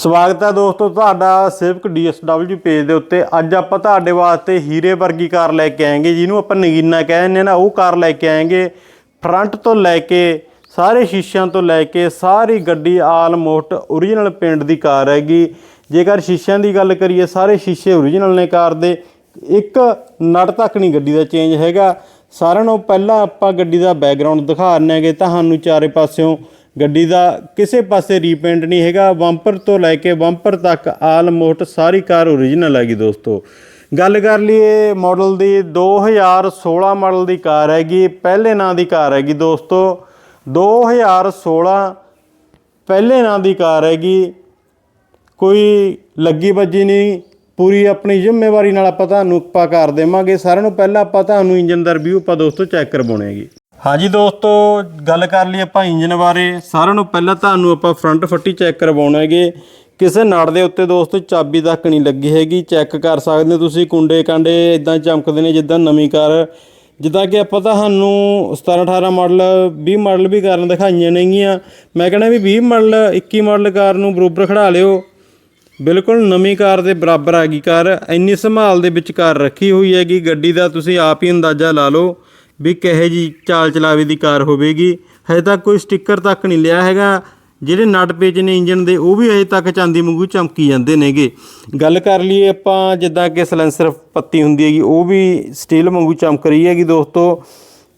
ਸਵਾਗਤ ਹੈ ਦੋਸਤੋ, ਤੁਹਾਡਾ ਸਿਵਕ DSW ਪੇਜ ਦੇ ਉੱਤੇ। ਅੱਜ ਆਪਾਂ ਤੁਹਾਡੇ ਵਾਸਤੇ ਹੀਰੇ ਵਰਗੀ ਕਾਰ ਲੈ ਕੇ ਆਏਗੇ, ਜਿਹਨੂੰ ਆਪਾਂ ਨਗੀਨਾ ਕਹਿੰਦੇ ਨਾ, ਉਹ ਕਾਰ ਲੈ ਕੇ ਆਏਗੇ। ਫਰੰਟ ਤੋਂ ਲੈ ਕੇ, ਸਾਰੇ ਸ਼ੀਸ਼ਿਆਂ ਤੋਂ ਲੈ ਕੇ, ਸਾਰੀ ਗੱਡੀ ਆਲਮੋਸਟ ਓਰੀਜਨਲ ਪੇਂਟ ਦੀ ਕਾਰ ਹੈਗੀ। ਜੇਕਰ ਸ਼ੀਸ਼ਿਆਂ ਦੀ ਗੱਲ ਕਰੀਏ, ਸਾਰੇ ਸ਼ੀਸ਼ੇ ਓਰੀਜਨਲ ਨੇ ਕਾਰ ਦੇ। ਇੱਕ ਨਟ ਤੱਕ ਨਹੀਂ ਗੱਡੀ ਦਾ ਚੇਂਜ ਹੈਗਾ। ਸਾਰਿਆਂ ਨੂੰ ਪਹਿਲਾਂ ਆਪਾਂ ਗੱਡੀ ਦਾ ਬੈਕਗ੍ਰਾਉਂਡ ਦਿਖਾ ਦਿੰਨਾਂਗੇ ਤੁਹਾਨੂੰ ਚਾਰੇ ਪਾਸਿਓਂ ਗੱਡੀ ਦਾ ਕਿਸੇ ਪਾਸੇ ਰੀਪੇਂਟ ਨਹੀਂ ਹੈਗਾ, ਬੰਪਰ ਤੋਂ ਲੈ ਕੇ ਬੰਪਰ ਤੱਕ ਆਲਮੋਸਟ ਸਾਰੀ ਕਾਰ ਓਰੀਜਨਲ ਹੈਗੀ ਦੋਸਤੋ। ਗੱਲ ਕਰ ਲਈਏ ਮਾਡਲ ਦੀ 2016 ਮਾਡਲ ਦੀ ਕਾਰ ਹੈਗੀ, ਪਹਿਲੇ ਨਾਂ ਦੀ ਕਾਰ ਹੈਗੀ ਦੋਸਤੋ। 2016 ਪਹਿਲੇ ਨਾਂ ਦੀ ਕਾਰ ਹੈਗੀ, ਕੋਈ ਲੱਗੀ ਵੱਜੀ ਨਹੀਂ, ਪੂਰੀ ਆਪਣੀ ਜ਼ਿੰਮੇਵਾਰੀ ਨਾਲ ਆਪਾਂ ਤੁਹਾਨੂੰ ਆਪਾਂ ਕਰ ਦੇਵਾਂਗੇ। ਸਾਰਿਆਂ ਨੂੰ ਪਹਿਲਾਂ ਆਪਾਂ ਤੁਹਾਨੂੰ ਇੰਜਨ ਦਾ ਰਿਵਿਊ ਆਪਾਂ ਦੋਸਤੋ ਚੈੱਕ ਕਰਵਾਉਣੇ ਕਰਵਾਉਣੇਗੇ ਹਾਂਜੀ ਦੋਸਤੋ, ਗੱਲ ਕਰ ਲਈ ਆਪਾਂ ਇੰਜਨ ਬਾਰੇ। ਸਾਰਿਆਂ ਨੂੰ ਪਹਿਲਾਂ ਤੁਹਾਨੂੰ ਆਪਾਂ ਫਰੰਟ ਫੱਟੀ ਚੈੱਕ ਕਰਵਾਉਣਾ ਹੈਗੇ। ਕਿਸੇ ਨੜ ਦੇ ਉੱਤੇ ਦੋਸਤੋ, ਚਾਬੀ ਤੱਕ ਨਹੀਂ ਲੱਗੀ ਹੈਗੀ। ਚੈੱਕ ਕਰ ਸਕਦੇ ਹੋ ਤੁਸੀਂ ਕੁੰਡੇ ਕਾਂਡੇ ਇਦਾਂ ਚਮਕਦੇ ਨੇ ਜਿੱਦਾਂ ਨਵੀਂ ਕਾਰ। ਜਿੱਦਾਂ ਕਿ ਆਪਾਂ ਤੁਹਾਨੂੰ 17 18 ਮਾਡਲ 20 ਮਾਡਲ ਵੀ ਕਾਰਾਂ ਦਿਖਾਈਆਂ ਨੇਗੀਆਂ। ਮੈਂ ਕਹਿੰਦਾ ਵੀ 20 ਮਾਡਲ 21 ਮਾਡਲ ਕਾਰ ਨੂੰ ਬਰੋਬਰ ਖੜਾ ਲਿਓ। ਬਿਲਕੁਲ ਨਵੀਂ ਕਾਰ ਦੇ ਬਰਾਬਰ ਆ ਗਈ ਕਾਰ। ਇੰਨੀ ਸੰਭਾਲ ਦੇ ਵਿੱਚ ਕਾਰ ਰੱਖੀ ਹੋਈ ਹੈਗੀ। ਗੱਡੀ ਦਾ ਤੁਸੀਂ ਆਪ ਹੀ ਅੰਦਾਜ਼ਾ ਲਾ ਲਓ। ਵੀ ਕਿਹੇ ਜੀ ਚਾਲ ਚਲਾਵੇ ਦੀ ਕਾਰ ਹੋਵੇਗੀ। ਹਜੇ ਤੱਕ ਕੋਈ ਸਟicker ਤੱਕ ਨਹੀਂ ਲਿਆ ਹੈਗਾ। ਜਿਹੜੇ ਨਟ ਪੇਚ ਨੇ ਇੰਜਨ ਦੇ, ਉਹ ਵੀ ਅਜੇ ਤੱਕ ਚਾਂਦੀ ਵਾਂਗੂ ਚਮਕੀ ਜਾਂਦੇ ਨੇਗੇ। ਗੱਲ ਕਰ ਲਈਏ ਆਪਾਂ ਜਿੱਦਾਂ ਕਿ ਸਲੈਂਸਰ ਪੱਤੀ ਹੁੰਦੀ ਹੈਗੀ, ਉਹ ਵੀ ਸਟੀਲ ਵਾਂਗੂ ਚਮਕ ਰਹੀ ਹੈਗੀ ਦੋਸਤੋ।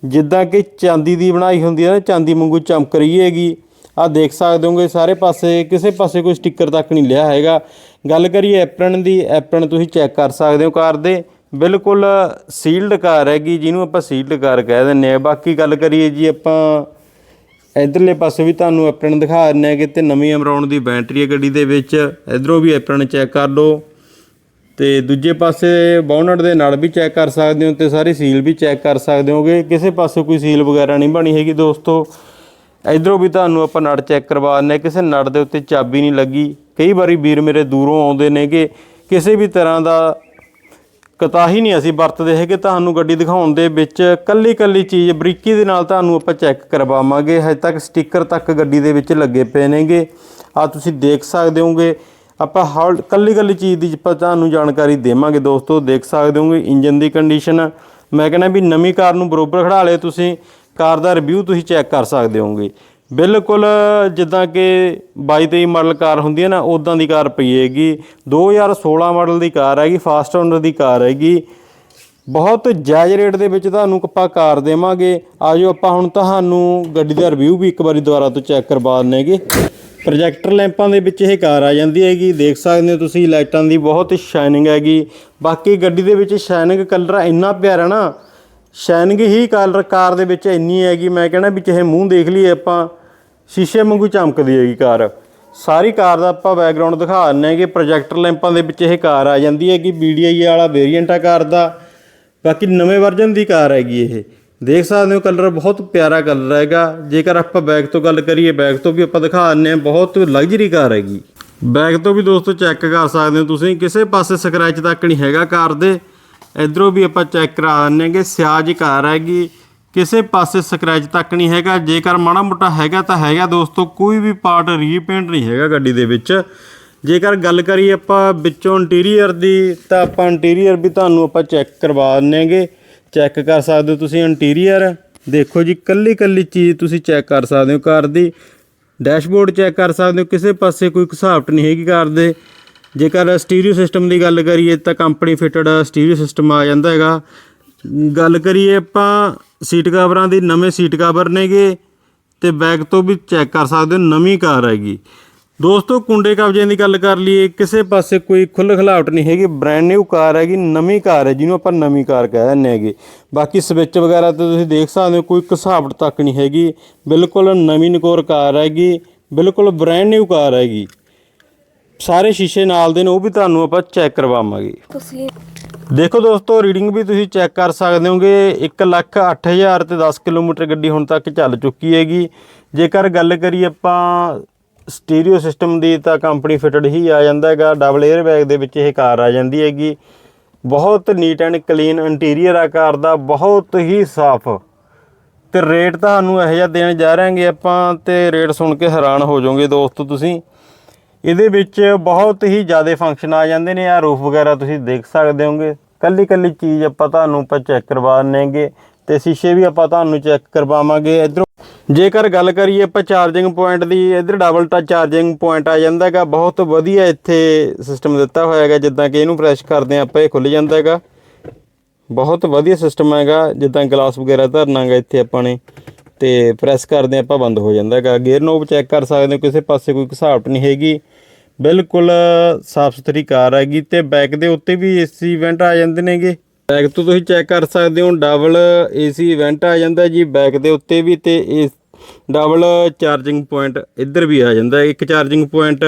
ਜਿੱਦਾਂ ਕਿ ਚਾਂਦੀ ਦੀ ਬਣਾਈ ਹੁੰਦੀ ਹੈ ਨਾ, ਚਾਂਦੀ ਵਾਂਗੂ ਚਮਕ ਰਹੀ ਹੈਗੀ। ਆ ਦੇਖ ਸਕਦੇ ਹੋਗੇ ਸਾਰੇ ਪਾਸੇ, ਕਿਸੇ ਪਾਸੇ ਕੋਈ ਸਟicker ਤੱਕ ਨਹੀਂ ਲਿਆ ਹੈਗਾ। ਗੱਲ ਕਰੀਏ ਐਪਰਨ ਦੀ, ਐਪਰਨ ਤੁਸੀਂ ਚੈੱਕ ਕਰ ਸਕਦੇ ਹੋ ਕਾਰ ਦੇ। ਬਿਲਕੁਲ ਸੀਲਡ ਕਾਰ ਹੈਗੀ, ਜਿਹਨੂੰ ਆਪਾਂ ਸੀਲਡ ਕਾਰ ਕਹਿ ਦਿੰਦੇ ਆ ਬਾਕੀ ਗੱਲ ਕਰੀਏ ਜੀ ਆਪਾਂ, ਇਧਰਲੇ ਪਾਸੇ ਵੀ ਤੁਹਾਨੂੰ ਐਪਰਨ ਦਿਖਾ ਦਿੰਦੇ ਆ ਕਿ ਤੇ ਨਵੀਂ ਅਮਰਾਉਣ ਦੀ ਬੈਟਰੀ ਹੈ ਗੱਡੀ ਦੇ ਵਿੱਚ। ਇਧਰੋਂ ਵੀ ਐਪਰਨ ਚੈੱਕ ਕਰ ਲਓ। ਤੇ ਦੂਜੇ ਪਾਸੇ ਬੋਨਟ ਦੇ ਨਾਲ ਵੀ ਚੈੱਕ ਕਰ ਸਕਦੇ ਹੋ ਤੇ ਸਾਰੀ ਸੀਲ ਵੀ ਚੈੱਕ ਕਰ ਸਕਦੇ ਹੋਗੇ ਕਿਸੇ ਪਾਸੇ ਕੋਈ ਸੀਲ ਵਗੈਰਾ ਨਹੀਂ ਬਣੀ ਹੈਗੀ ਦੋਸਤੋ। ਇਧਰੋਂ ਵੀ ਤੁਹਾਨੂੰ ਆਪਾਂ ਨਟ ਚੈੱਕ ਕਰਵਾ ਦਿੰਦੇ ਹਾਂ। ਕਿਸੇ ਨਟ ਦੇ ਉੱਤੇ ਚਾਬੀ ਨਹੀਂ ਲੱਗੀ। ਕਈ ਵਾਰੀ ਵੀਰ ਮੇਰੇ ਦੂਰੋਂ ਆਉਂਦੇ ਨੇਗੇ। ਕਿਸੇ ਵੀ ਤਰ੍ਹਾਂ ਦਾ ਕਤਾਹੀ ਨਹੀਂ ਅਸੀਂ ਵਰਤਦੇ ਹੈਗੇ। ਤੁਹਾਨੂੰ ਗੱਡੀ ਦਿਖਾਉਣ ਦੇ ਵਿੱਚ ਕੱਲੀ ਕੱਲੀ ਚੀਜ਼, ਬਰੀਕੀ ਦੇ ਨਾਲ ਤੁਹਾਨੂੰ ਆਪਾਂ ਚੈੱਕ ਕਰਵਾਵਾਂਗੇ। ਹਜੇ ਤੱਕ ਸਟicker ਤੱਕ ਗੱਡੀ ਦੇ ਵਿੱਚ ਲੱਗੇ ਪਏ ਨੇਗੇ। ਆ ਤੁਸੀਂ ਦੇਖ ਸਕਦੇ ਹੋਗੇ ਆਪਾਂ ਹਰ ਕੱਲੀ ਕੱਲੀ ਚੀਜ਼ ਦੀ ਆਪਾਂ ਤੁਹਾਨੂੰ ਜਾਣਕਾਰੀ ਦੇਵਾਂਗੇ ਦੋਸਤੋ। ਦੇਖ ਸਕਦੇ ਹੋਗੇ ਇੰਜਨ ਦੀ ਕੰਡੀਸ਼ਨ ਮੈਂ ਕਹਿੰਦਾ ਵੀ ਨਵੀਂ ਕਾਰ ਨੂੰ ਬਰੋਬਰ ਖੜਾ ਲਿਓ ਤੁਸੀਂ। ਕਾਰ ਦਾ ਰਿਵਿਊ ਤੁਸੀਂ ਚੈੱਕ ਕਰ ਸਕਦੇ ਹੋਗੇ ਬਿਲਕੁਲ ਜਿੱਦਾਂ ਕਿ 22 23 ਮਾਡਲ ਕਾਰ ਹੁੰਦੀ ਹੈ ਨਾ ਉਦਾਂ ਦੀ ਕਾਰ ਪਈ ਹੈਗੀ। 2016 ਮਾਡਲ ਦੀ ਕਾਰ ਹੈਗੀ, ਫਾਸਟ ਓਨਰ ਦੀ ਕਾਰ ਹੈਗੀ। ਬਹੁਤ ਜਾਇਜ਼ ਰੇਟ ਦੇ ਵਿੱਚ ਤੁਹਾਨੂੰ ਆਪਾਂ ਕਾਰ ਦੇਵਾਂਗੇ। ਆਜੋ ਆਪਾਂ ਹੁਣ ਤੁਹਾਨੂੰ ਗੱਡੀ ਦਾ ਰਿਵਿਊ ਵੀ ਇੱਕ ਵਾਰੀ ਦੁਬਾਰਾ ਤੋਂ ਚੈੱਕ ਕਰਵਾ ਦਿੰਨੇਗੇ ਪ੍ਰੋਜੈਕਟਰ ਲੈਂਪਾਂ ਦੇ ਵਿੱਚ ਇਹ ਕਾਰ ਆ ਜਾਂਦੀ ਹੈਗੀ। ਦੇਖ ਸਕਦੇ ਹੋ ਤੁਸੀਂ, ਲਾਈਟਾਂ ਦੀ ਬਹੁਤ ਸ਼ਾਈਨਿੰਗ ਹੈਗੀ। ਬਾਕੀ ਗੱਡੀ ਦੇ ਵਿੱਚ ਸ਼ਾਈਨਿੰਗ ਕਲਰ ਇੰਨਾ ਪਿਆਰਾ ਨਾ। ਸ਼ਾਈਨਿੰਗ ਹੀ ਕਲਰ ਕਾਰ ਦੇ ਵਿੱਚ ਇੰਨੀ ਹੈਗੀ। ਮੈਂ ਕਹਿੰਦਾ ਵੀ ਚਾਹੇ ਮੂੰਹ ਦੇਖ ਲਈਏ ਆਪਾਂ। ਸ਼ੀਸ਼ੇ ਵਾਂਗੂ ਚਮਕਦੀ ਹੈਗੀ ਕਾਰ। ਸਾਰੀ ਕਾਰ ਦਾ ਆਪਾਂ ਬੈਕਗ੍ਰਾਉਂਡ ਦਿਖਾ ਦਿੰਨੇ ਕਿ ਪ੍ਰੋਜੈਕਟਰ ਲੈਂਪਾਂ ਦੇ ਵਿੱਚ ਇਹ ਕਾਰ ਆ ਜਾਂਦੀ ਹੈਗੀ BDI ਵਾਲਾ ਵੇਰੀਐਂਟ ਆ ਕਾਰ ਦਾ। ਬਾਕੀ ਨਵੇਂ ਵਰਜ਼ਨ ਦੀ ਕਾਰ ਹੈਗੀ ਇਹ। ਦੇਖ ਸਕਦੇ ਹੋ ਕਲਰ ਬਹੁਤ ਪਿਆਰਾ ਕਲਰ ਹੈਗਾ। ਜੇਕਰ ਆਪਾਂ ਬੈਕ ਤੋਂ ਗੱਲ ਕਰੀਏ ਬੈਕ ਤੋਂ ਵੀ ਆਪਾਂ ਦਿਖਾ ਦਿੰਨੇ ਹਾਂ, ਬਹੁਤ ਲਗਜ਼ਰੀ ਕਾਰ ਹੈਗੀ। ਬੈਕ ਤੋਂ ਵੀ ਦੋਸਤੋ ਚੈੱਕ ਕਰ ਸਕਦੇ ਹੋ ਤੁਸੀਂ, ਕਿਸੇ ਪਾਸੇ ਸਕ੍ਰੈਚ ਤੱਕ ਨਹੀਂ ਹੈਗਾ ਕਾਰ ਦੇ। ਇਧਰੋਂ ਵੀ ਆਪਾਂ ਚੈੱਕ ਕਰਾ ਦਿੰਨੇ ਕਿ ਸਿਆਜ ਕਾਰ ਹੈਗੀ। ਕਿਸੇ ਪਾਸੇ ਸਕ੍ਰੈਚ ਤੱਕ ਨਹੀਂ ਹੈਗਾ, ਜੇਕਰ ਮਾੜਾ ਮੋਟਾ ਹੈਗਾ ਤਾਂ ਹੈਗਾ ਦੋਸਤੋ, ਕੋਈ ਵੀ ਪਾਰਟ ਰੀਪੇਂਟ ਨਹੀਂ ਹੈਗਾ ਗੱਡੀ ਦੇ ਵਿੱਚ। ਜੇਕਰ ਗੱਲ ਕਰੀਏ ਆਪਾਂ ਵਿੱਚੋਂ ਇੰਟੀਰੀਅਰ ਦੀ, ਤਾਂ ਆਪਾਂ ਇੰਟੀਰੀਅਰ ਵੀ ਤੁਹਾਨੂੰ ਆਪਾਂ ਚੈੱਕ ਕਰਵਾ ਦਿੰਨੇਗੇ ਚੈੱਕ ਕਰ ਸਕਦੇ ਹੋ ਤੁਸੀਂ ਇੰਟੀਰੀਅਰ ਦੇਖੋ ਜੀ, ਕੱਲੀ ਕੱਲੀ ਚੀਜ਼ ਤੁਸੀਂ ਚੈੱਕ ਕਰ ਸਕਦੇ ਹੋ ਕਾਰ ਦੀ। ਡੈਸ਼ਬੋਰਡ ਚੈੱਕ ਕਰ ਸਕਦੇ ਹੋ, ਕਿਸੇ ਪਾਸੇ ਕੋਈ ਘਸਾਵਟ ਨਹੀਂ ਹੈਗੀ ਕਾਰ ਦੇ। ਜੇਕਰ ਸਟੀਰੀਓ ਸਿਸਟਮ ਦੀ ਗੱਲ ਕਰੀਏ ਤਾਂ ਕੰਪਨੀ ਫਿਟਡ ਸਟੀਰੀਓ ਸਿਸਟਮ ਆ ਜਾਂਦਾ ਹੈਗਾ। ਗੱਲ ਕਰੀਏ ਆਪਾਂ, ਸੀਟ ਕਵਰਾਂ ਦੀ ਨਵੇਂ ਸੀਟ ਕਵਰ ਨੇਗੇ ਤੇ ਬੈਕ ਤੋਂ ਵੀ ਚੈੱਕ ਕਰ ਸਕਦੇ ਹੋ, ਨਵੀਂ ਕਾਰ ਹੈਗੀ। ਦੋਸਤੋ, ਕੁੰਡੇ ਕਬਜਿਆਂ ਦੀ ਗੱਲ ਕਰ ਲਈਏ, ਕਿਸੇ ਪਾਸੇ ਕੋਈ ਖੁੱਲ੍ਹ ਖਲਾਵਟ ਨਹੀਂ ਹੈਗੀ ਬ੍ਰੈਂਡ ਨਿਊ ਕਾਰ ਹੈਗੀ, ਨਵੀਂ ਕਾਰ ਹੈ, ਜਿਹਨੂੰ ਆਪਾਂ ਨਵੀਂ ਕਾਰ ਕਹਿ ਦਿੰਦੇ ਹੈਗੇ। ਬਾਕੀ ਸਵਿਚ ਵਗੈਰਾ ਤੇ ਤੁਸੀਂ ਦੇਖ ਸਕਦੇ ਹੋ, ਕੋਈ ਘਸਾਵਟ ਤੱਕ ਨਹੀਂ ਹੈਗੀ। ਬਿਲਕੁਲ ਨਵੀਂ ਨਕੋਰ ਕਾਰ ਹੈਗੀ, ਬਿਲਕੁਲ ਬ੍ਰੈਂਡ ਨਿਊ ਕਾਰ ਹੈਗੀ। ਸਾਰੇ ਸ਼ੀਸ਼ੇ ਨਾਲ ਦੇ ਨੇ, ਉਹ ਵੀ ਤੁਹਾਨੂੰ ਆਪਾਂ ਚੈੱਕ ਕਰਵਾਵਾਂਗੇ। ਤੁਸੀਂ ਦੇਖੋ ਦੋਸਤੋ ਰੀਡਿੰਗ ਵੀ ਤੁਸੀਂ ਚੈੱਕ ਕਰ ਸਕਦੇ ਹੋਗੇ। 1 ਲੱਖ 8000 ਤੇ 10 ਕਿਲੋਮੀਟਰ ਗੱਡੀ ਹੁਣ ਤੱਕ ਚੱਲ ਚੁੱਕੀ ਹੈਗੀ। ਜੇਕਰ ਗੱਲ ਕਰੀਏ ਆਪਾਂ ਸਟੀਰੀਓ ਸਿਸਟਮ ਦੀ, ਤਾਂ ਕੰਪਨੀ ਫਿਟਡ ਹੀ ਆ ਜਾਂਦਾ ਹੈਗਾ। ਡਬਲ 에ਅਰ ਬੈਗ ਦੇ ਵਿੱਚ ਇਹ ਕਾਰ ਆ ਜਾਂਦੀ ਹੈਗੀ। ਬਹੁਤ ਨੀਟ ਐਂਡ ਕਲੀਨ ਇੰਟੀਰੀਅਰ ਆ ਕਾਰ ਦਾ। ਬਹੁਤ ਹੀ ਸਾਫ਼। ਤੇ ਰੇਟ ਤੁਹਾਨੂੰ ਇਹੋ ਜਿਹਾ ਦੇਣ ਜਾ ਰਹੇਗੇ ਆਪਾਂ ਤੇ ਰੇਟ ਸੁਣ ਕੇ ਹੈਰਾਨ ਹੋ ਜਾਓਗੇ ਦੋਸਤੋ ਤੁਸੀਂ। ਇਹਦੇ ਵਿੱਚ ਬਹੁਤ ਹੀ ਜ਼ਿਆਦਾ ਫੰਕਸ਼ਨ ਆ ਜਾਂਦੇ ਨੇ। ਆ ਰੂਫ ਵਗੈਰਾ ਤੁਸੀਂ ਦੇਖ ਸਕਦੇ ਹੋਗੇ। ਕੱਲੀ ਕੱਲੀ ਚੀਜ਼ ਆਪਾਂ ਤੁਹਾਨੂੰ ਆਪਾਂ ਚੈੱਕ ਕਰਵਾ ਦਿੰਨੇਗੇ ਤੇ ਸ਼ੀਸ਼ੇ ਵੀ ਆਪਾਂ ਤੁਹਾਨੂੰ ਚੈੱਕ ਕਰਵਾਵਾਂਗੇ। ਇਧਰੋਂ ਜੇਕਰ ਗੱਲ ਕਰੀਏ ਆਪਾਂ ਚਾਰਜਿੰਗ ਪੁਆਇੰਟ ਦੀ, ਇਧਰ ਡਬਲ ਟੱਚ ਚਾਰਜਿੰਗ ਪੁਆਇੰਟ ਆ ਜਾਂਦਾ ਹੈਗਾ। ਬਹੁਤ ਵਧੀਆ ਇੱਥੇ ਸਿਸਟਮ ਦਿੱਤਾ ਹੋਇਆ ਹੈਗਾ। ਜਿੱਦਾਂ ਕਿ ਇਹਨੂੰ ਪ੍ਰੈਸ ਕਰਦੇ ਹਾਂ, ਆਪਾਂ ਇਹ ਖੁੱਲ ਜਾਂਦਾ ਹੈਗਾ। ਬਹੁਤ ਵਧੀਆ ਸਿਸਟਮ ਹੈਗਾ। ਜਿੱਦਾਂ ਗਲਾਸ ਵਗੈਰਾ ਧਰਨਾਗਾ ਇੱਥੇ ਆਪਾਂ ਨੇ। ਤੇ ਪ੍ਰੈਸ ਕਰਦੇ ਆਪਾਂ ਬੰਦ ਹੋ ਜਾਂਦਾ ਹੈਗਾ। ਗੇਅਰ ਨੋਬ ਚੈੱਕ ਕਰ ਸਕਦੇ ਹੋ। ਕਿਸੇ ਪਾਸੇ ਕੋਈ ਘਸਾਵਟ ਨਹੀਂ ਹੈਗੀ। ਬਿਲਕੁਲ ਸਾਫ਼ ਸੁਥਰੀ ਕਾਰ ਹੈਗੀ ਤੇ ਬੈਕ ਦੇ ਉੱਤੇ ਵੀ ਏਸੀ ਇਵੈਂਟ ਆ ਜਾਂਦੇ ਨੇਗੇ। ਬੈਕ ਤੋਂ ਤੁਸੀਂ ਚੈੱਕ ਕਰ ਸਕਦੇ ਹੋ ਡਬਲ ਏਸੀ ਇਵੈਂਟ ਆ ਜਾਂਦਾ ਜੀ ਬੈਕ ਦੇ ਉੱਤੇ ਵੀ ਤੇ ਇਹ ਡਬਲ ਚਾਰਜਿੰਗ ਪੁਆਇੰਟ ਇੱਧਰ ਵੀ ਆ ਜਾਂਦਾ, ਇੱਕ ਚਾਰਜਿੰਗ ਪੁਆਇੰਟ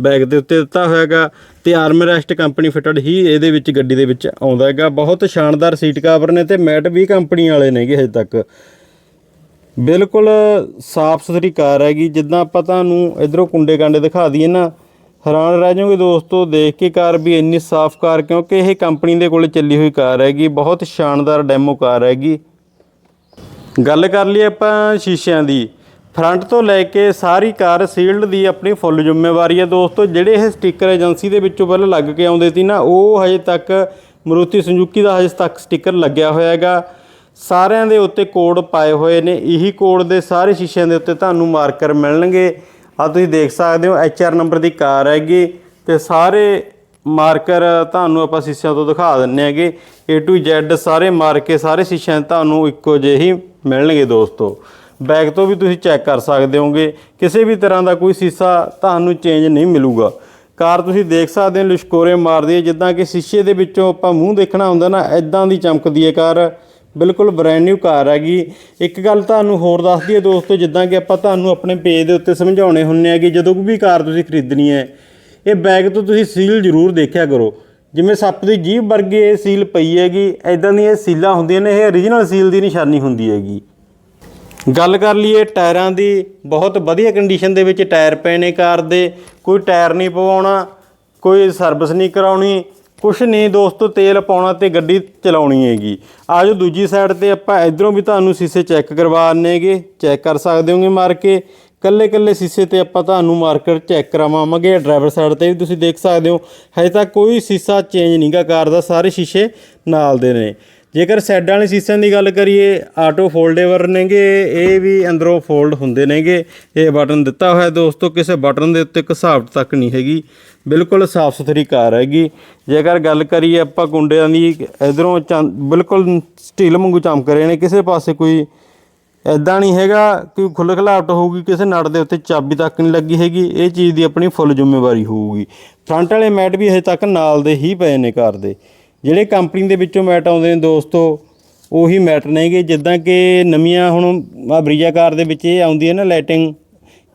ਬੈਕ ਦੇ ਉੱਤੇ ਦਿੱਤਾ ਹੋਇਆਗਾ ਤੇ ਆਰਮਰੈਸਟ ਕੰਪਨੀ ਫਿਟਡ ਹੀ ਇਹਦੇ ਵਿੱਚ, ਗੱਡੀ ਦੇ ਵਿੱਚ ਆਉਂਦਾ ਹੈਗਾ। ਬਹੁਤ ਸ਼ਾਨਦਾਰ ਸੀਟ ਕਵਰ ਨੇ ਤੇ ਮੈਟ ਵੀ ਕੰਪਨੀ ਵਾਲੇ ਨੇਗੇ ਹਜੇ ਤੱਕ। ਬਿਲਕੁਲ ਸਾਫ਼ ਸੁਥਰੀ ਕਾਰ ਹੈਗੀ। ਜਿੱਦਾਂ ਆਪਾਂ ਤੁਹਾਨੂੰ ਇਧਰੋਂ ਕੁੰਡੇ ਕਾਂਡੇ ਦਿਖਾ ਦਈਏ ਨਾ, ਹੈਰਾਨ ਰਹਿ ਜਾਓਗੇ ਦੋਸਤੋ, ਦੇਖ ਕੇ ਕਾਰ ਵੀ ਇੰਨੀ ਸਾਫ਼ ਕਾਰ, ਕਿਉਂਕਿ ਇਹ ਕੰਪਨੀ ਦੇ ਕੋਲ ਚੱਲੀ ਹੋਈ ਕਾਰ ਹੈਗੀ, ਬਹੁਤ ਸ਼ਾਨਦਾਰ ਡੈਮੋ ਕਾਰ ਹੈਗੀ। ਗੱਲ ਕਰ ਲਈ ਆਪਾਂ ਸ਼ੀਸ਼ਿਆਂ ਦੀ। ਫਰੰਟ ਤੋਂ ਲੈ ਕੇ ਸਾਰੀ ਕਾਰ ਸੀਲਡ ਦੀ ਆਪਣੀ ਫੁੱਲ ਜ਼ਿੰਮੇਵਾਰੀ ਹੈ ਦੋਸਤੋ। ਜਿਹੜੇ ਇਹ ਸਟicker ਏਜੰਸੀ ਦੇ ਵਿੱਚੋਂ ਪਹਿਲਾਂ ਲੱਗ ਕੇ ਆਉਂਦੇ ਸੀ ਨਾ, ਉਹ ਹਜੇ ਤੱਕ ਮਰੂਤੀ ਸੁਜ਼ੂਕੀ ਦਾ ਹਜੇ ਤੱਕ ਸਟicker ਲੱਗਿਆ ਹੋਇਆ ਹੈਗਾ। ਸਾਰਿਆਂ ਦੇ ਉੱਤੇ ਕੋਡ ਪਾਏ ਹੋਏ ਨੇ। ਇਹੀ ਕੋਡ ਦੇ ਸਾਰੇ ਸ਼ੀਸ਼ਿਆਂ ਦੇ ਉੱਤੇ ਤੁਹਾਨੂੰ ਮਾਰਕਰ ਮਿਲਣਗੇ। ਆ ਤੁਸੀਂ ਦੇਖ ਸਕਦੇ ਹੋ ਆਰ ਨੰਬਰ ਦੀ ਕਾਰ ਹੈਗੀ। ਤੇ ਸਾਰੇ ਮਾਰਕਰ ਤੁਹਾਨੂੰ ਆਪਾਂ ਸ਼ੀਸ਼ਿਆਂ ਤੋਂ ਦਿਖਾ ਦਿੰਨੇ ਹੈਗੇ। A to Z ਸਾਰੇ ਮਾਰ ਕੇ ਸਾਰੇ ਸ਼ੀਸ਼ਿਆਂ ਤੁਹਾਨੂੰ ਇੱਕੋ ਜਿਹੇ ਹੀ ਮਿਲਣਗੇ ਦੋਸਤੋ। ਬੈਕ ਤੋਂ ਵੀ ਤੁਸੀਂ ਚੈੱਕ ਕਰ ਸਕਦੇ ਹੋਗੇ ਕਿਸੇ ਵੀ ਤਰ੍ਹਾਂ ਦਾ ਕੋਈ ਸ਼ੀਸ਼ਾ ਤੁਹਾਨੂੰ ਚੇਂਜ ਨਹੀਂ ਮਿਲੂਗਾ। ਕਾਰ ਤੁਸੀਂ ਦੇਖ ਸਕਦੇ ਹੋ, ਲਿਸ਼ਕੋਰੇ ਮਾਰਦੀ ਹੈ। ਜਿੱਦਾਂ ਕਿ ਸ਼ੀਸ਼ੇ ਦੇ ਵਿੱਚੋਂ ਆਪਾਂ ਮੂੰਹ ਦੇਖਣਾ ਹੁੰਦਾ ਨਾ ਐਦਾਂ ਦੀ ਚਮਕਦੀ ਹੈ ਕਾਰ। ਬਿਲਕੁਲ ਬ੍ਰੈਂਡ ਨਿਊ ਕਾਰ ਹੈਗੀ। ਇੱਕ ਗੱਲ ਤੁਹਾਨੂੰ ਹੋਰ ਦੱਸ ਦਈਏ ਦੋਸਤੋ, ਜਿੱਦਾਂ ਕਿ ਆਪਾਂ ਤੁਹਾਨੂੰ ਆਪਣੇ ਪੇਜ ਦੇ ਉੱਤੇ ਸਮਝਾਉਣੇ ਹੁੰਨੇ ਆ ਕਿ ਜਦੋਂ ਵੀ ਕਾਰ ਤੁਸੀਂ ਖਰੀਦਣੀ ਹੈ, ਇਹ ਬੈਗ ਤੋਂ ਤੁਸੀਂ ਸੀਲ ਜ਼ਰੂਰ ਦੇਖਿਆ ਕਰੋ। ਜਿਵੇਂ ਸੱਪ ਦੀ ਜੀਭ ਵਰਗੀ ਇਹ ਸੀਲ ਪਈ ਹੈਗੀ ਐਦਾਂ ਦੀਆਂ ਇਹ ਸੀਲਾਂ ਹੁੰਦੀਆਂ ਨੇ, ਇਹ origignal ਸੀਲ ਦੀ ਨਿਸ਼ਾਨੀ ਹੁੰਦੀ ਹੈਗੀ। ਗੱਲ ਕਰ ਲਈਏ ਟਾਇਰਾਂ ਦੀ, ਬਹੁਤ ਵਧੀਆ ਕੰਡੀਸ਼ਨ ਦੇ ਵਿੱਚ ਟਾਇਰ ਪਏ ਨੇ ਕਾਰ ਦੇ, ਕੋਈ ਟਾਇਰ ਨਹੀਂ ਪਵਾਉਣਾ, ਕੋਈ ਸਰਵਿਸ ਨਹੀਂ ਕਰਾਉਣੀ ਕੁਛ ਨਹੀਂ ਦੋਸਤੋ, ਤੇਲ ਪਾਉਣਾ ਤੇ ਗੱਡੀ ਚਲਾਉਣੀ ਹੈਗੀ। ਆਜੋ ਦੂਜੀ ਸਾਈਡ ਤੇ ਆਪਾਂ ਇਧਰੋਂ ਵੀ ਤੁਹਾਨੂੰ ਸੀਸੇ ਚੈੱਕ ਕਰਵਾ ਆਨੇਗੇ ਚੈੱਕ ਕਰ ਸਕਦੇ ਹੋਗੇ ਮਾਰ ਕੇ ਕੱਲੇ ਕੱਲੇ ਸੀਸੇ ਤੇ ਆਪਾਂ ਤੁਹਾਨੂੰ ਮਾਰਕਰ ਚੈੱਕ ਕਰਾਵਾਂਗੇ। ਡਰਾਈਵਰ ਸਾਈਡ ਤੇ ਵੀ ਤੁਸੀਂ ਦੇਖ ਸਕਦੇ ਹੋ। ਹਜੇ ਤੱਕ ਕੋਈ ਸੀਸਾ ਚੇਂਜ ਨਹੀਂਗਾ ਕਾਰ ਦਾ। ਸਾਰੇ ਸ਼ੀਸ਼ੇ ਨਾਲ ਦੇ ਨੇ। ਜੇਕਰ ਸਾਈਡਾਂ ਵਾਲੇ ਸੀਸਾਂ ਦੀ ਗੱਲ ਕਰੀਏ ਆਟੋ ਫੋਲਡੇਬਲ ਨੇਗੇ, ਇਹ ਵੀ ਅੰਦਰੋਂ ਫੋਲਡ ਹੁੰਦੇ ਨੇਗੇ। ਇਹ ਬਟਨ ਦਿੱਤਾ ਹੋਇਆ ਦੋਸਤੋ, ਕਿਸੇ ਬਟਨ ਦੇ ਉੱਤੇ ਘਸਾਵਟ ਤੱਕ ਨਹੀਂ ਹੈਗੀ। ਬਿਲਕੁਲ ਸਾਫ਼ ਸੁਥਰੀ ਕਾਰ ਹੈਗੀ। ਜੇਕਰ ਗੱਲ ਕਰੀਏ ਆਪਾਂ ਕੁੰਡਿਆਂ ਦੀ, ਇਧਰੋਂ ਬਿਲਕੁਲ ਸਟੀਲ ਵਾਂਗੂ ਚਮਕ ਰਹੇ ਨੇ। ਕਿਸੇ ਪਾਸੇ ਕੋਈ ਐਦਾਂ ਨਹੀਂ ਹੈਗਾ ਕਿ ਖੁੱਲ੍ਹ ਖਲਾਵਟ ਹੋਊਗੀ, ਕਿਸੇ ਨਟ ਦੇ ਉੱਤੇ ਚਾਬੀ ਤੱਕ ਨਹੀਂ ਲੱਗੀ ਹੈਗੀ। ਇਹ ਚੀਜ਼ ਦੀ ਆਪਣੀ ਫੁੱਲ ਜ਼ਿੰਮੇਵਾਰੀ ਹੋਊਗੀ। ਫਰੰਟ ਵਾਲੇ ਮੈਟ ਵੀ ਹਜੇ ਤੱਕ ਨਾਲ ਦੇ ਹੀ ਪਏ ਨੇ ਕਾਰ ਦੇ। ਜਿਹੜੇ ਕੰਪਨੀ ਦੇ ਵਿੱਚੋਂ ਮੈਟ ਆਉਂਦੇ ਨੇ ਦੋਸਤੋ ਉਹੀ ਮੈਟ ਨੇਗੇ। ਜਿੱਦਾਂ ਕਿ ਨਵੀਆਂ ਹੁਣ ਆ ਬਰੀਜਾ ਕਾਰ ਦੇ ਵਿੱਚ ਇਹ ਆਉਂਦੀ ਹੈ ਨਾ ਲਾਈਟਿੰਗ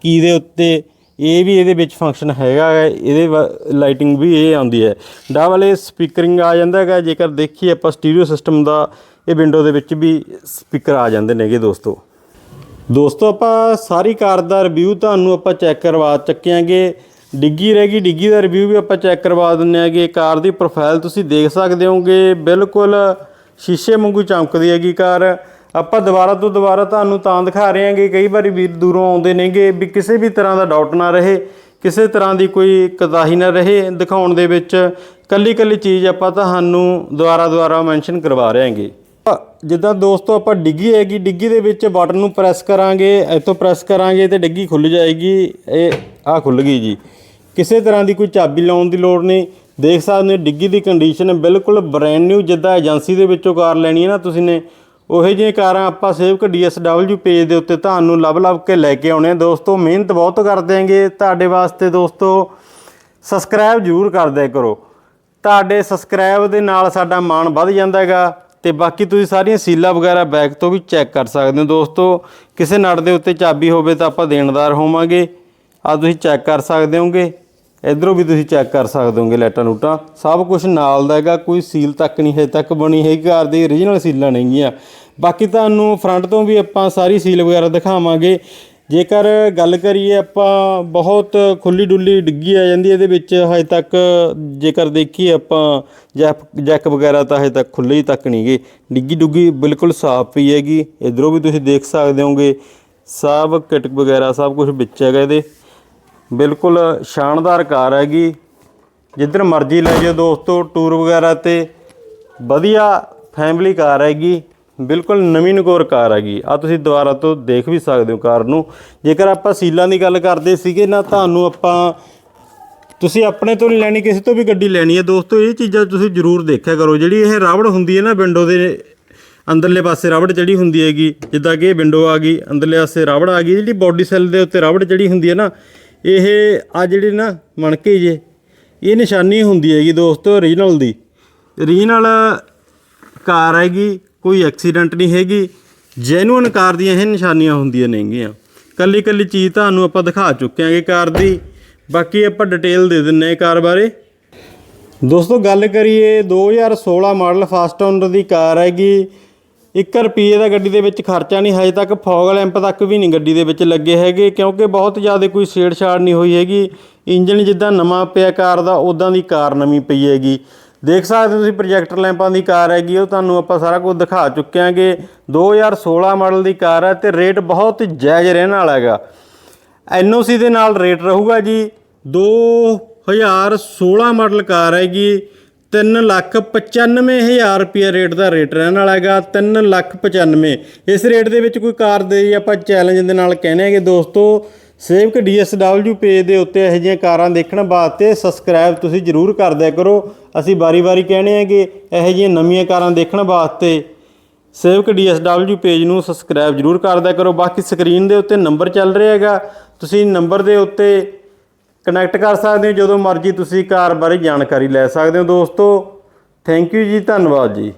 ਕੀ ਦੇ ਉੱਤੇ ਇਹ ਵੀ ਇਹਦੇ ਵਿੱਚ ਫੰਕਸ਼ਨ ਹੈਗਾ ਹੈ, ਇਹਦੇ ਲਾਈਟਿੰਗ ਵੀ ਇਹ ਆਉਂਦੀ ਹੈ। ਡਬਲ ਇਹ ਸਪੀਕਰਿੰਗ ਆ ਜਾਂਦਾ ਹੈਗਾ। ਜੇਕਰ ਦੇਖੀਏ ਆਪਾਂ ਸਟੀਰੀਓ ਸਿਸਟਮ ਦਾ ਇਹ ਵਿੰਡੋ ਦੇ ਵਿੱਚ ਵੀ ਸਪੀਕਰ ਆ ਜਾਂਦੇ ਨੇਗੇ ਦੋਸਤੋ। ਦੋਸਤੋ ਆਪਾਂ ਸਾਰੀ ਕਾਰ ਦਾ ਰਿਵਿਊ ਤੁਹਾਨੂੰ ਆਪਾਂ ਚੈੱਕ ਕਰਵਾ ਚੱਕਿਆਂਗੇ ਡਿੱਗੀ ਰਹਿ ਗਈ, ਡਿੱਗੀ ਦਾ ਰਿਵਿਊ ਵੀ ਆਪਾਂ ਚੈੱਕ ਕਰਵਾ ਦਿੰਨੇ ਆਗੇ ਕਾਰ ਦੀ ਪ੍ਰੋਫਾਈਲ ਤੁਸੀਂ ਦੇਖ ਸਕਦੇ ਹੋਗੇ ਬਿਲਕੁਲ ਸ਼ੀਸ਼ੇ ਵਾਂਗੂ ਚਮਕਦੀ ਹੈਗੀ ਕਾਰ। ਆਪਾਂ ਦੁਬਾਰਾ ਤੋਂ ਦੁਬਾਰਾ ਤੁਹਾਨੂੰ ਤਾਂ ਦਿਖਾ ਰਹੇ ਹਾਂਗੇ ਕਈ ਵਾਰੀ ਵੀਰ ਦੂਰੋਂ ਆਉਂਦੇ ਨੇਗੇ ਵੀ ਕਿਸੇ ਵੀ ਤਰ੍ਹਾਂ ਦਾ ਡਾਊਟ ਨਾ ਰਹੇ, ਕਿਸੇ ਤਰ੍ਹਾਂ ਦੀ ਕੋਈ ਕਤਾਹੀ ਨਾ ਰਹੇ ਦਿਖਾਉਣ ਦੇ ਵਿੱਚ। ਕੱਲੀ ਕੱਲੀ ਚੀਜ਼ ਆਪਾਂ ਤੁਹਾਨੂੰ ਦੁਬਾਰਾ ਦੁਬਾਰਾ ਮੈਂਸ਼ਨ ਕਰਵਾ ਰਹੇ ਹਾਂਗੇ। ਜਿੱਦਾਂ ਦੋਸਤੋ ਆਪਾਂ ਡਿੱਗੀ ਹੈਗੀ, ਡਿੱਗੀ ਦੇ ਵਿੱਚ ਬਟਨ ਨੂੰ ਪ੍ਰੈਸ ਕਰਾਂਗੇ, ਇੱਥੋਂ ਪ੍ਰੈਸ ਕਰਾਂਗੇ ਤੇ ਡਿੱਗੀ ਖੁੱਲ ਜਾਏਗੀ, ਇਹ ਆ ਖੁੱਲ ਗਈ ਜੀ। ਕਿਸੇ ਤਰ੍ਹਾਂ ਦੀ ਕੋਈ ਚਾਬੀ ਲਾਉਣ ਦੀ ਲੋੜ ਨਹੀਂ। ਦੇਖ ਸਕਦੇ ਹੋ, ਡਿੱਗੀ ਦੀ ਕੰਡੀਸ਼ਨ ਬਿਲਕੁਲ ਬ੍ਰੈਂਡ ਨਿਊ ਜਿੱਦਾਂ ਏਜੰਸੀ ਦੇ ਵਿੱਚੋਂ ਕਾਰ ਲੈਣੀ ਹੈ ਨਾ ਤੁਸੀਂ ਨੇ। ਉਹੋ ਜਿਹੀਆਂ ਕਾਰਾਂ ਆਪਾਂ ਸੇਵਕ DSW ਪੇਜ ਦੇ ਉੱਤੇ ਤੁਹਾਨੂੰ ਲੱਭ ਲੱਭ ਕੇ ਲੈ ਕੇ ਆਉਣੇ ਆ। ਦੋਸਤੋ, ਮਿਹਨਤ ਬਹੁਤ ਕਰਦੇ ਆਂਗੇ ਤੁਹਾਡੇ ਵਾਸਤੇ ਦੋਸਤੋ ਸਬਸਕ੍ਰਾਈਬ ਜ਼ਰੂਰ ਕਰ ਦਿਆ ਕਰੋ। ਤੁਹਾਡੇ ਸਬਸਕ੍ਰਾਈਬ ਦੇ ਨਾਲ ਸਾਡਾ ਮਾਣ ਵੱਧ ਜਾਂਦਾ ਹੈਗਾ ਤੇ ਬਾਕੀ ਤੁਸੀਂ ਸਾਰੀਆਂ ਸੀਲਾਂ ਵਗੈਰਾ ਬੈਕ ਤੋਂ ਵੀ ਚੈੱਕ ਕਰ ਸਕਦੇ ਹੋ ਦੋਸਤੋ। ਕਿਸੇ ਨੜ ਦੇ ਉੱਤੇ ਚਾਬੀ ਹੋਵੇ ਤਾਂ ਆਪਾਂ ਦੇਣਦਾਰ ਹੋਵਾਂਗੇ। ਆ ਤੁਸੀਂ ਚੈੱਕ ਕਰ ਸਕਦੇ ਹੋਗੇ। ਇਧਰੋਂ ਵੀ ਤੁਸੀਂ ਚੈੱਕ ਕਰ ਸਕਦੇ ਹੋਗੇ ਲਾਈਟਾਂ ਲੂਟਾਂ। ਸਭ ਕੁਝ ਨਾਲ ਦਾ ਹੈਗਾ, ਕੋਈ ਸੀਲ ਤੱਕ ਨਹੀਂ ਹਜੇ ਤੱਕ ਬਣੀ ਹੈਗੀ ਘਰ ਦੀ origignal ਸੀਲਾਂ ਨਹੀਂਗੀਆਂ ਬਾਕੀ ਤੁਹਾਨੂੰ ਫਰੰਟ ਤੋਂ ਵੀ ਆਪਾਂ ਸਾਰੀ ਸੀਲ ਵਗੈਰਾ ਦਿਖਾਵਾਂਗੇ। ਜੇਕਰ ਗੱਲ ਕਰੀਏ ਆਪਾਂ, ਬਹੁਤ ਖੁੱਲੀ ਡੁੱਲੀ ਡਿੱਗੀ ਆ ਜਾਂਦੀ ਇਹਦੇ ਵਿੱਚ, ਹਜੇ ਤੱਕ ਜੇਕਰ ਦੇਖੀਏ ਆਪਾਂ ਜੈਕ ਜੈਕ ਵਗੈਰਾ ਤਾਂ ਹਜੇ ਤੱਕ ਖੁੱਲੇ ਹੀ ਤੱਕ ਨਹੀਂ ਗਏ ਡਿੱਗੀ ਡੁੱਗੀ ਬਿਲਕੁਲ ਸਾਫ਼ ਪਈ ਹੈਗੀ। ਇਧਰੋਂ ਵੀ ਤੁਸੀਂ ਦੇਖ ਸਕਦੇ ਹੋਗੇ ਸਭ ਕਿਟਕ ਵਗੈਰਾ ਸਭ ਕੁਝ ਵਿੱਚ ਹੈਗਾ ਇਹਦੇ। ਬਿਲਕੁਲ ਸ਼ਾਨਦਾਰ ਕਾਰ ਹੈਗੀ। ਜਿੱਧਰ ਮਰਜ਼ੀ ਲੈ ਜਾਓ ਦੋਸਤੋ ਟੂਰ ਵਗੈਰਾ ਤੇ। ਵਧੀਆ ਫੈਮਿਲੀ ਕਾਰ ਹੈਗੀ। ਬਿਲਕੁਲ ਨਵੀਂ ਨਕੋਰ ਕਾਰ ਹੈਗੀ। ਆ ਤੁਸੀਂ ਦੁਬਾਰਾ ਤੋਂ ਦੇਖ ਵੀ ਸਕਦੇ ਹੋ ਕਾਰ ਨੂੰ। ਜੇਕਰ ਆਪਾਂ ਸੀਲਾਂ ਦੀ ਗੱਲ ਕਰਦੇ ਸੀਗੇ ਨਾ, ਤੁਹਾਨੂੰ ਆਪਾਂ ਤੁਸੀਂ ਆਪਣੇ ਤੋਂ ਨਹੀਂ ਲੈਣੀ, ਕਿਸੇ ਤੋਂ ਵੀ ਗੱਡੀ ਲੈਣੀ ਹੈ। ਦੋਸਤੋ, ਇਹ ਚੀਜ਼ਾਂ ਤੁਸੀਂ ਜ਼ਰੂਰ ਦੇਖਿਆ ਕਰੋ। ਜਿਹੜੀ ਇਹ ਰਾਵੜ ਹੁੰਦੀ ਹੈ ਨਾ ਵਿੰਡੋ ਦੇ ਅੰਦਰਲੇ ਪਾਸੇ ਰਾਵੜ ਚੜੀ ਹੁੰਦੀ ਹੈਗੀ। ਜਿੱਦਾਂ ਕਿ ਇਹ ਵਿੰਡੋ ਆ ਗਈ, ਅੰਦਰਲੇ ਪਾਸੇ ਰਾਵੜ ਆ ਗਈ। ਜਿਹੜੀ ਬੋਡੀ ਸੈੱਲ ਦੇ ਉੱਤੇ ਰਾਵੜ ਚੜੀ ਹੁੰਦੀ ਹੈ ਨਾ ਇਹ ਆ ਜਿਹੜੀ ਨਾ ਮਣਕੇ ਜੇ, ਇਹ ਨਿਸ਼ਾਨੀ ਹੁੰਦੀ ਹੈਗੀ ਦੋਸਤੋ ਓਰੀਜਨਲ ਦੀ। ਓਰੀਜਨਲ ਕਾਰ ਹੈਗੀ, ਕੋਈ ਐਕਸੀਡੈਂਟ ਨਹੀਂ ਹੈਗੀ। ਜੈਨੂਅਨ ਕਾਰ ਦੀਆਂ ਇਹ ਨਿਸ਼ਾਨੀਆਂ ਹੁੰਦੀਆਂ ਨੇਗੀਆਂ। ਕੱਲੀ ਕੱਲੀ ਚੀਜ਼ ਤੁਹਾਨੂੰ ਆਪਾਂ ਦਿਖਾ ਚੁੱਕੇ ਆਂਗੇ ਕਾਰ ਦੀ। ਬਾਕੀ ਆਪਾਂ ਡਿਟੇਲ ਦੇ ਦਿੰਨੇ ਆ ਕਾਰ ਬਾਰੇ। ਦੋਸਤੋ, ਗੱਲ ਕਰੀਏ 2016 ਮਾਡਲ ਫਾਸਟ ਓਨਰ ਦੀ ਕਾਰ ਹੈਗੀ। 1 ਰੁਪਏ ਦਾ ਗੱਡੀ ਦੇ ਵਿੱਚ ਖਰਚਾ ਨਹੀਂ, ਹਜੇ ਤੱਕ ਫੌਗ ਲੈਂਪ ਤੱਕ ਵੀ ਨਹੀਂ ਗੱਡੀ ਦੇ ਵਿੱਚ ਲੱਗੇ ਹੈਗੇ, ਕਿਉਂਕਿ ਬਹੁਤ ਜ਼ਿਆਦਾ ਕੋਈ ਛੇੜਛਾੜ ਨਹੀਂ ਹੋਈ ਹੈਗੀ। ਇੰਜਨ ਜਿੱਦਾਂ ਨਵਾਂ ਪਿਆ ਕਾਰ ਦਾ ਉਦਾਂ ਦੀ ਕਾਰ ਨਵੀਂ ਪਈ ਹੈਗੀ। ਦੇਖ ਸਕਦੇ ਹੋ ਤੁਸੀਂ ਪ੍ਰੋਜੈਕਟਰ ਲੈਂਪਾਂ ਦੀ ਕਾਰ ਹੈਗੀ, ਉਹ ਤੁਹਾਨੂੰ ਆਪਾਂ ਸਾਰਾ ਕੁਝ ਦਿਖਾ ਚੁੱਕੇ ਆਂਗੇ 2016 ਮਾਡਲ ਦੀ ਕਾਰ ਹੈ ਤੇ ਰੇਟ ਬਹੁਤ ਜਾਇਜ਼ ਰਹਿਣ ਵਾਲਾ ਹੈਗਾ। ਐਨਓਸੀ ਦੇ ਨਾਲ ਰੇਟ ਰਹੂਗਾ ਜੀ। 2016 ਮਾਡਲ ਕਾਰ ਹੈਗੀ। 395000 ਰੁਪਏ ਰੇਟ ਦਾ ਰੇਟ ਰਹਿਣ ਵਾਲਾ ਹੈਗਾ 395 ਇਸ ਰੇਟ ਦੇ ਵਿੱਚ ਕੋਈ ਕਾਰ ਦੇ ਆਪਾਂ ਚੈਲੰਜ ਦੇ ਨਾਲ ਕਹਿੰਦੇ ਹੈਗੇ ਦੋਸਤੋ, ਸੇਵਕ DSW ਪੇਜ ਦੇ ਉੱਤੇ ਇਹੋ ਜਿਹੀਆਂ ਕਾਰਾਂ ਦੇਖਣ ਵਾਸਤੇ ਸਬਸਕ੍ਰਾਈਬ ਤੁਸੀਂ ਜਰੂਰ ਕਰ ਦਿਆ ਕਰੋ। ਅਸੀਂ ਬਾਰੀ-ਬਾਰੀ ਕਹਿੰਦੇ ਹੈਗੇ, ਇਹੋ ਜਿਹੀਆਂ ਨਵੀਆਂ ਕਾਰਾਂ ਦੇਖਣ ਵਾਸਤੇ ਸੇਵਕ DSW ਪੇਜ ਨੂੰ ਸਬਸਕ੍ਰਾਈਬ ਜਰੂਰ ਕਰ ਦਿਆ ਕਰੋ। ਬਾਕੀ ਸਕਰੀਨ ਦੇ ਉੱਤੇ ਨੰਬਰ ਚੱਲ ਰਿਹਾ ਹੈਗਾ, ਤੁਸੀਂ ਨੰਬਰ ਦੇ ਉੱਤੇ ਕਨੈਕਟ ਕਰ ਸਕਦੇ ਹੋ ਜਦੋਂ ਮਰਜ਼ੀ ਤੁਸੀਂ ਕਾਰ ਬਾਰੇ ਜਾਣਕਾਰੀ ਲੈ ਸਕਦੇ ਹੋ ਦੋਸਤੋ। ਥੈਂਕ ਯੂ ਜੀ, ਧੰਨਵਾਦ ਜੀ।